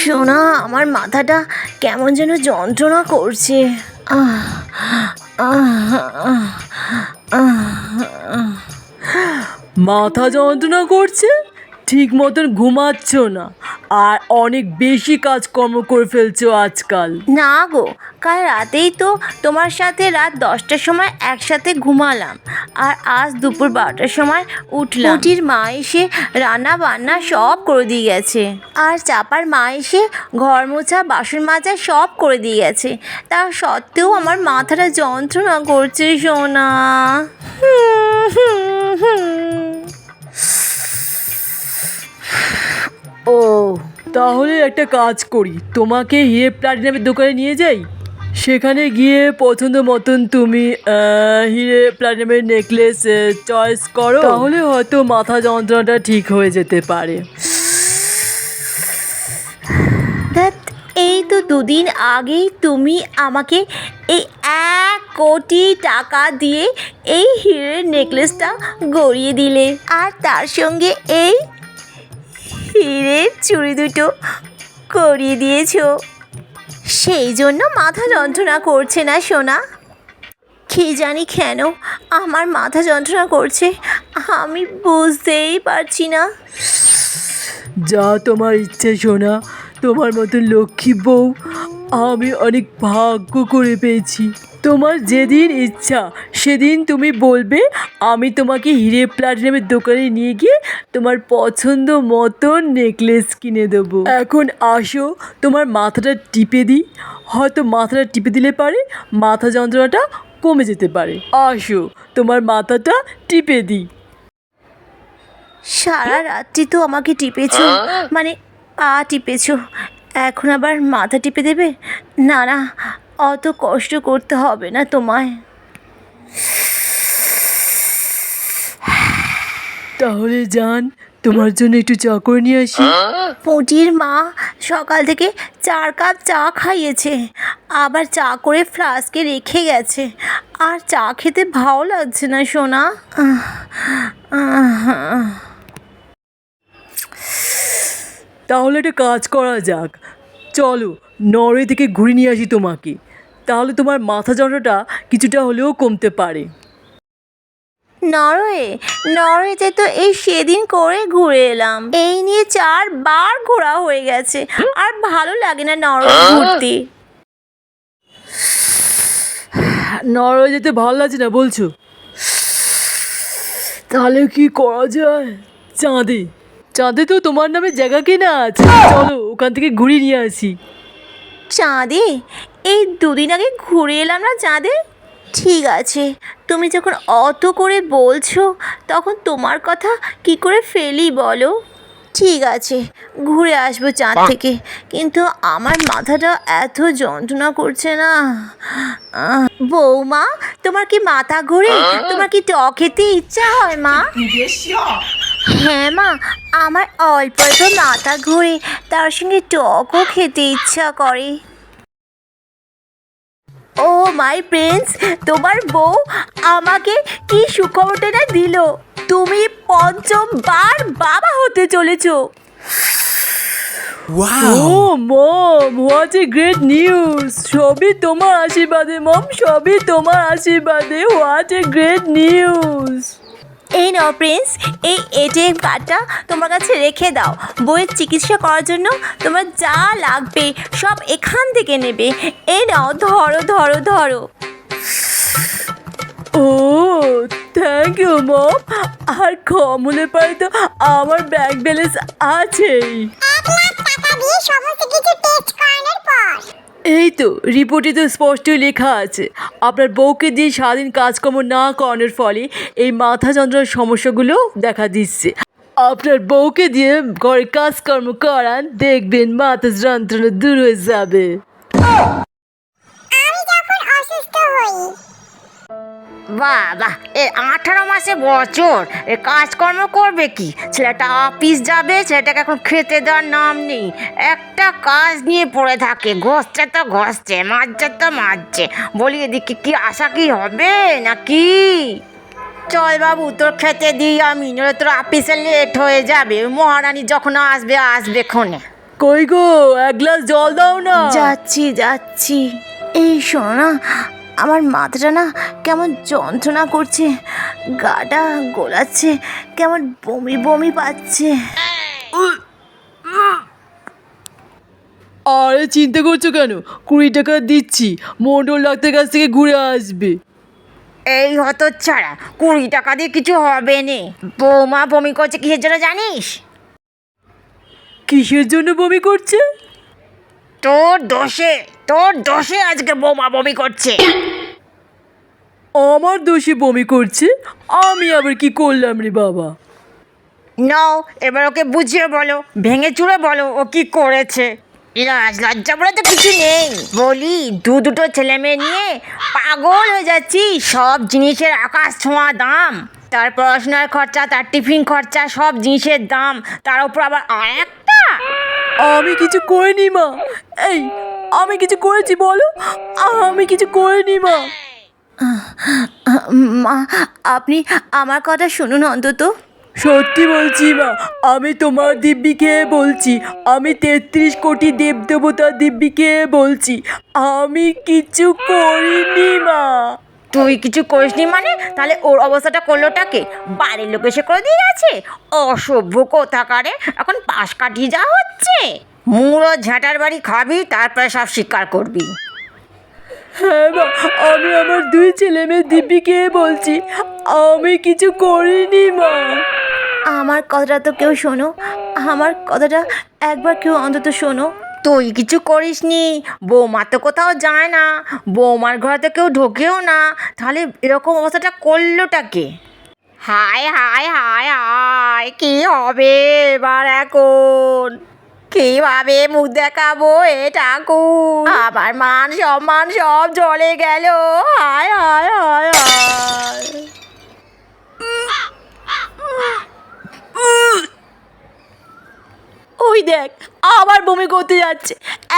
শোনা আমার মাথাটা কেমন যেন যন্ত্রণা করছে। মাথা যন্ত্রণা করছে ঠিক মতন ঘুমাচ্ছ না আর অনেক বেশি কাজকর্ম করে ফেলছো আজকাল। না গো কাল রাতেই তো তোমার সাথে রাত দশটার সময় একসাথে ঘুমালাম আর আজ দুপুর বারোটার সময় উঠলাম। উঠির মা এসে রান্না বান্না সব করে দিয়ে গেছে। আর চাপার মা এসে ঘর মোছা বাসন মাজা সব করে দিয়ে গেছে। তা সত্ত্বেও আমার মাথাটা যন্ত্রণা করছে সোনা। ও। তাহলে একটা কাজ করি তোমাকে হিরে প্লাটিনামের দোকানে নিয়ে যাই। সেখানে গিয়ে পছন্দ মতন তুমি হিরে প্লাটিনামের নেকলেস চয়েস করো। তাহলে হয়তো মাথা যন্ত্রণাটা ঠিক হয়ে যেতে পারে। এই তো দুদিন আগেই তুমি আমাকে এই এক কোটি টাকা দিয়ে এই হিরের নেকলেসটা গড়িয়ে দিলে। আর তার সঙ্গে এই হিরের চুড়ি দুটো করিয়ে দিয়েছ। সেই জন্য মাথা যন্ত্রণা করছে না, সোনা। কি জানি কেন আমার মাথা যন্ত্রণা করছে, আমি বুঝতেই পারছি না। যা তোমার ইচ্ছে শোনা তোমার মতো লক্ষ্মী বউ আমি অনেক ভাগ্য করে পেয়েছি। তোমার যেদিন ইচ্ছা সেদিন তুমি বলবে আমি তোমাকে হিরে প্লাটিনামের দোকানে নিয়ে গিয়ে তোমার পছন্দ মতন নেকলেস কিনে দেবো। এখন আসো তোমার মাথাটা টিপে দিই। হয়তো মাথাটা টিপে দিলে পারে মাথা যন্ত্রণাটা কমে যেতে পারে। আসো তোমার মাথাটা টিপে দিই। সারা রাত্রি তো আমাকে টিপেছো। মানে পা টিপেছো। এখন আবার মাথা টিপে দেবে? না না অত কষ্ট করতে হবে না তোমায়। তাহলে যান তোমার জন্য একটু চা করে নিয়ে আসি। পুঁটির মা সকাল থেকে চার কাপ চা খাইয়েছে আবার চা করে ফ্লাস্কে রেখে গেছে। আর চা খেতে ভালো লাগছে না সোনা। তাহলে একটা কাজ করা যাক। চলো নরওয়ে থেকে ঘুরে নিয়ে আসি তোমাকে। তাহলে তোমার মাথা যন্ত্রণাটা কিছুটা হলেও কমতে পারে। নরওয়ে নরওয়েতে তো এই সেদিন করে ঘুরে এলাম। এই নিয়ে চারবার ঘোরা হয়ে গেছে আর ভালো লাগে না নরওয়ে ঘুরতে। নরওয়ে যেতে ভালো লাগছে না বলছো? তাহলে কি করা যায়? চাঁদে। চাঁদে তো তোমার নামে জায়গা কেনা আছে। চলো ওখান থেকে ঘুরিয়ে নিয়ে আসি। চাঁদে? এই দুদিন আগে ঘুরে এলাম না চাঁদে? ঠিক আছে। তুমি যখন অত করে বলছো তখন তোমার কথা কি করে ফেলি বলো? ঠিক আছে ঘুরে আসব চাঁদ থেকে। কিন্তু আমার মাথাটা এত যন্ত্রণা করছে না। বৌমা তোমার কি মাথা ঘোরে? তোমার কি টক খেতে ইচ্ছা হয় মা? হ্যাঁ মা আমার অল্প অল্প মাথা ঘোরে। তার সঙ্গে টকও খেতে ইচ্ছা করে। ও মাই প্রিন্স তোমার বউ আমাকে কি সুখবরটা না দিল? তুমি পঞ্চমবার বাবা হতে চলেছো। ও mom what a great news সবই তোমার আশীর্বাদে মম সবই তোমার আশীর্বাদে হোয়াট এ গ্রেট নিউজ এই নাও প্রিন্স, এই এটিএম কার্ডটা তোমার কাছে রেখে দাও। বইয়ের চিকিৎসা করার জন্য তোমার যা লাগবে সব এখান থেকে নেবে। এই নাও, ধরো ধরো ধরো। ও থ্যাংক ইউ মম। আর কম হলে পারে তো আমার ব্যাংক ব্যালেন্স আছেই। এই তো রিপোর্টে তো স্পষ্টই লেখা আছে। আপনার বউকে দিয়ে সারাদিন কাজকর্ম না করানোর ফলে এই মাথা যন্ত্রণার সমস্যাগুলো দেখা দিচ্ছে। আপনার বউকে দিয়ে ঘরে কাজকর্ম করান, দেখবেন মাথা যন্ত্রণা দূর হয়ে যাবে। বাবা এ আঠারো মাসে বছর। এ কাজকর্ম করবে কি? ছেলেটা অফিস যাবে ছেলেটাকে এখন খেতে দেওয়ার নাম নেই। একটা কাজ নিয়ে পড়ে থাকে ঘষছে তো ঘষছে মাজছে তো মারছে। বলি এদিকে কি আশা কি হবে নাকি? চল বাবু তোর খেতে দিই আমি নইলে তোর অফিসে লেট হয়ে যাবে। মহারানী যখন আসবে আসবে ক্ষণে। কই গো এক গ্লাস জল দাও না। যাচ্ছি যাচ্ছি। এই শোনো না আমার মাথাটা না কেমন যন্ত্রণা করছে গাটা গোলাচ্ছে কেমন বমি বমি পাচ্ছে। আরে চিন্তা করছ কেন? কুড়ি টাকা দিচ্ছি মন্ডল ডাক্তার কাছ থেকে ঘুরে আসবে। এই হতো ছাড়া কুড়ি টাকা দিয়ে কিছু হবে নে। বৌমা বমি করছে কিসের জন্য জানিস? কিসের জন্য বমি করছে? তোর দোষে তোর দোষে আজকে বৌমা বমি করছে। আমার দোষে বমি করছে? আমি আবার কি করলাম রে বাবা? নাও এবার ওকে বুঝিয়ে বলো ভেঙে চুড়ে বলো ও কি করেছে। লাজ লজ্জা বলে তো কিছু নেই। বলি দু দুটো ছেলে মেয়ে নিয়ে পাগল হয়ে যাচ্ছি সব জিনিসের আকাশ ছোঁয়া দাম। তার পড়াশোনার খরচা তার টিফিন খরচা সব জিনিসের দাম। তার উপর আবার আরেকটা আমি কিছু করিনি মা। এই আমি কিছু করেছি বলো। আমি কিছু করিনি মা। মা আপনি আমার কথা শুনুন অন্তত। সত্যি বলছি মা আমি তোমার দিব্যিকে বলছি। আমি তেত্রিশ কোটি দেবদেবতার দিব্যিকে বলছি। আমি কিছু করিনি মা। তুই কিছু করিসনি মানে? তাহলে ওর অবস্থাটা করলোটাকে বাড়ির লোক এসে করে দিয়ে গেছে? অসভ্য কোথাকারে? এখন পাশ কাটিয়ে যাওয়া হচ্ছে। মুড়ো ঝাঁটার বাড়ি খাবি তারপরে সব স্বীকার করবি। হ্যাঁ মা আমি আমার দুই ছেলে মেয়ে দিব্যিকে বলছি। আমি কিছু করিনি মা। আমার কথাটা তো কেউ শোনো। আমার কথাটা একবার কেউ অন্তত শোনো। তুই কিছু করিস নি বৌমা তো কোথাও যায় না। বৌমার ঘরে তো কেউ ঢোকেও না। তাহলে এরকম অবস্থাটা করলোটাকে হায় হায় হায় হায়, কি হবে এবার এখন? কীভাবে মুখ দেখাবো এ ঠাকুর? আবার মান সম্মান সব জলে গেল। হায় হায় হায় হায়। ওই দেখ আবার বমি করতে যাচ্ছে।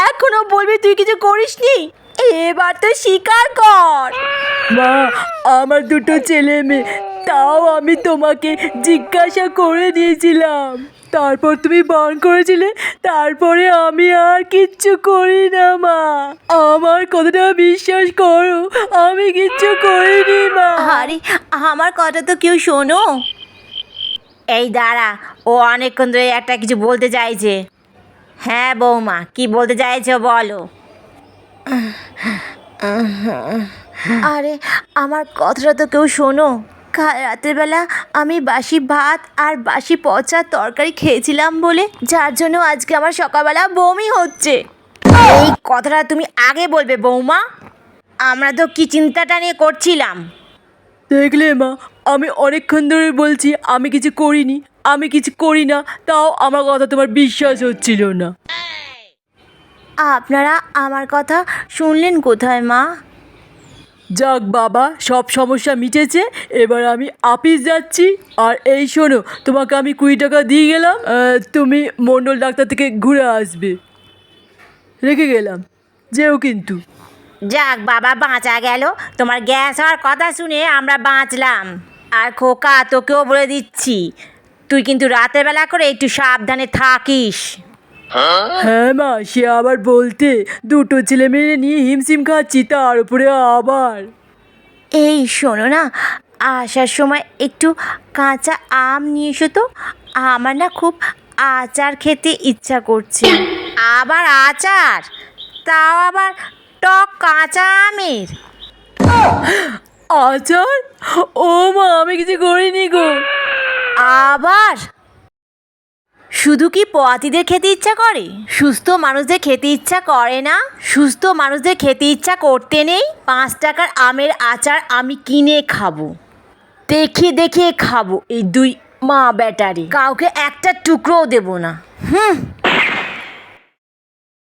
এখনও বলবি তুই কিছু করিসনি? এবার তো স্বীকার কর। মা আমার দুটো ছেলে মেয়ে তাও আমি তোমাকে জিজ্ঞাসা করে দিয়েছিলাম। তারপর তুমি বারণ করেছিলে তারপরে আমি আর কিচ্ছু করি না মা। আমার কথাটা বিশ্বাস করো আমি কিচ্ছু করিনি মা। আরে আমার কথা তো কেউ শোনো। এই দাঁড়া ও অনেকক্ষণ ধরে একটা কিছু বলতে চাইছে। হ্যাঁ বৌমা কি বলতে চাইছো বলো। আরে আমার কথাটা তো কেউ শোনো। কাল রাতের বেলা আমি বাসি ভাত আর বাসি পচা তরকারি খেয়েছিলাম বলে যার জন্য আজকে আমার সকালবেলা বমি হচ্ছে। এই কথাটা তুমি আগে বলবে বৌমা। আমরা তো কি চিন্তাটা নিয়ে করছিলাম? দেখলে মা আমি অনেকক্ষণ ধরে বলছি আমি কিছু করিনি আমি কিছু করি না। তাও আমার কথা তোমার বিশ্বাস হচ্ছিল না। আপনারা আমার কথা শুনলেন কোথায় মা? যাক বাবা সব সমস্যা মিটেছে। এবার আমি আপিস যাচ্ছি। আর এই শোনো তোমাকে আমি কুড়ি টাকা দিয়ে গেলাম তুমি মণ্ডল ডাক্তার থেকে ঘুরে আসবে। রেখে গেলাম। যেও কিন্তু। যাক বাবা বাঁচা গেল। তোমার গ্যাস হওয়ার কথা শুনে আমরা বাঁচলাম। আর খোকা তোকেও বলে দিচ্ছি তুই কিন্তু রাতের বেলা করে একটু সাবধানে থাকিস। হ্যাঁ মা সে আবার বলতে দুটো ছেলে মেয়ে নিয়ে হিমশিম খাচ্ছি তার উপরে আবার। এই শোনো না আসার সময় একটু কাঁচা আম নিয়ে এসো তো আমার না খুব আচার খেতে ইচ্ছা করছে। আবার আচার? তাও আবার টক কাঁচা আমের? আচার? ও মা, আমি কিছু করিনি গো। আবার? শুধু কি পোয়াতিদের খেতে ইচ্ছা করে? সুস্থ মানুষদের খেতে ইচ্ছা করে না? সুস্থ মানুষদের খেতে ইচ্ছা করতে নেই? পাঁচ টাকার আমের আচার আমি কিনে খাব। দেখে দেখে খাব এই দুই মা ব্যাটারি কাউকে একটা টুকরোও দেবো না। হুম